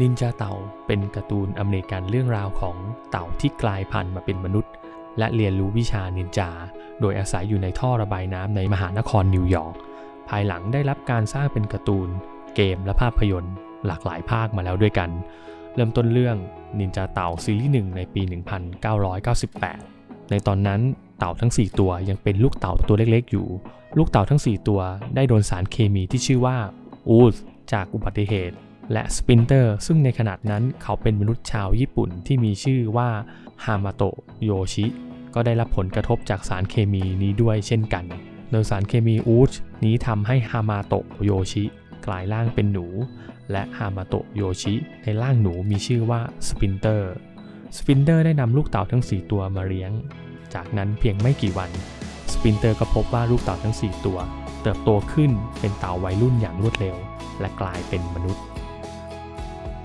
นินจาเต่าเป็นการ์ตูนอเมริกันเรื่องราวของเต่าที่กลายพันธุ์มาเป็นมนุษย์ และเรียนรู้วิชานินจา โดยอาศัยอยู่ในท่อระบายน้ำในมหานครนิวยอร์กภายหลังได้รับการสร้างเป็นการ์ตูน เกมและภาพยนตร์ หลากหลายภาคมาแล้วด้วยกัน เริ่มต้นเรื่องนินจาเต่าซีรีส์หนึ่งในปี 1998 ในตอนนั้นเต่าทั้ง 4 ตัวยังเป็นลูกเต่าตัวเล็กๆอยู่ ลูกเต่าทั้ง 4 ตัวได้โดนสารเคมีที่ชื่อว่าอูสจากอุบัติเหตุ และสปินเตอร์ซึ่งในขณะนั้นเขาเป็นมนุษย์ชาวญี่ปุ่นที่มีชื่อว่าฮามาโตะโยชิ ก็ได้รับผลกระทบจากสารเคมีนี้ด้วยเช่นกัน โดยสารเคมีอูชนี้ทำให้ฮามาโตะโยชิกลายร่างเป็นหนู และฮามาโตะโยชิในร่างหนูมีชื่อว่าสปินเตอร์ สปินเตอร์ได้นำลูกเต่าทั้ง 4 ตัวมาเลี้ยง จากนั้นเพียงไม่กี่วัน สปินเตอร์ก็พบว่าลูกเต่าทั้ง 4 ตัว เติบโตขึ้นเป็นเต่าวัยรุ่นอย่างรวดเร็ว และกลายเป็นมนุษย์